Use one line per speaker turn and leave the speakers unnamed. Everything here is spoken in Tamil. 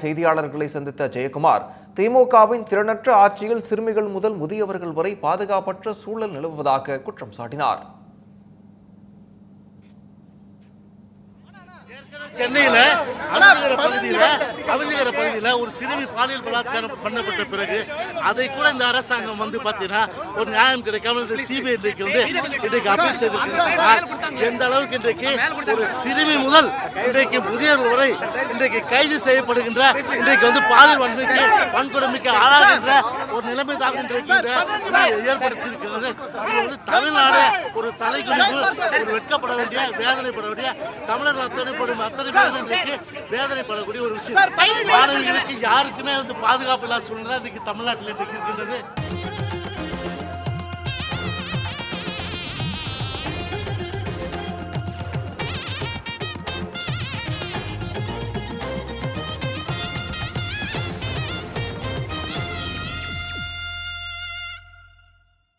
செய்தியாளர்களை சந்தித்த ஜெயக்குமார் திமுகவின் திறனற்ற ஆட்சியில் சிறுமிகள் முதல் முதியவர்கள் வரை பாதுகாப்பற்ற சூழல் நிலவுவதாக குற்றம் சாட்டினார்.
சென்னையில அவிஞ்சகர பகுதியில பகுதியில ஒரு சிறுமி பாலியல் பலாத்காரம் பண்ணப்பட்ட பிறகு அதை கூட இந்த அரசாங்கம் வந்து பாத்தீங்கன்னா ஒரு நியாயம் கிடைக்காம இந்த சிபிஐ இன்றைக்கு வந்து இன்றைக்கு அப்பீல் செய்திருக்கிறார் எந்த அளவுக்கு இன்றைக்கு ஒரு சிறுமி முதல் இன்றைக்கு முதியோர் வரை இன்றைக்கு கைது செய்யப்படுகின்ற இன்றைக்கு வந்து பாலியல் வன்மைக்கு வன்கொடுமைக்கு ஆளாகின்ற ஒரு நிலைமை தான் இன்றைக்கு ஏற்படுத்தியிருக்கிறது. இது வந்து தமிழ்நாடு ஒரு தலைகுனிவு ஒரு வெட்கப்பட வேண்டிய வேதனைப்பட வேண்டிய தமிழர் அத்தனைப்படும் அத்தனை பேரும் இன்றைக்கு வேதனைப்படக்கூடிய ஒரு விஷயம். மாணவிகளுக்கு யாருக்குமே வந்து பாதுகாப்பு இல்லாத சூழ்நிலை இன்றைக்கு தமிழ்நாட்டில் இன்றைக்கு இருக்கின்றது.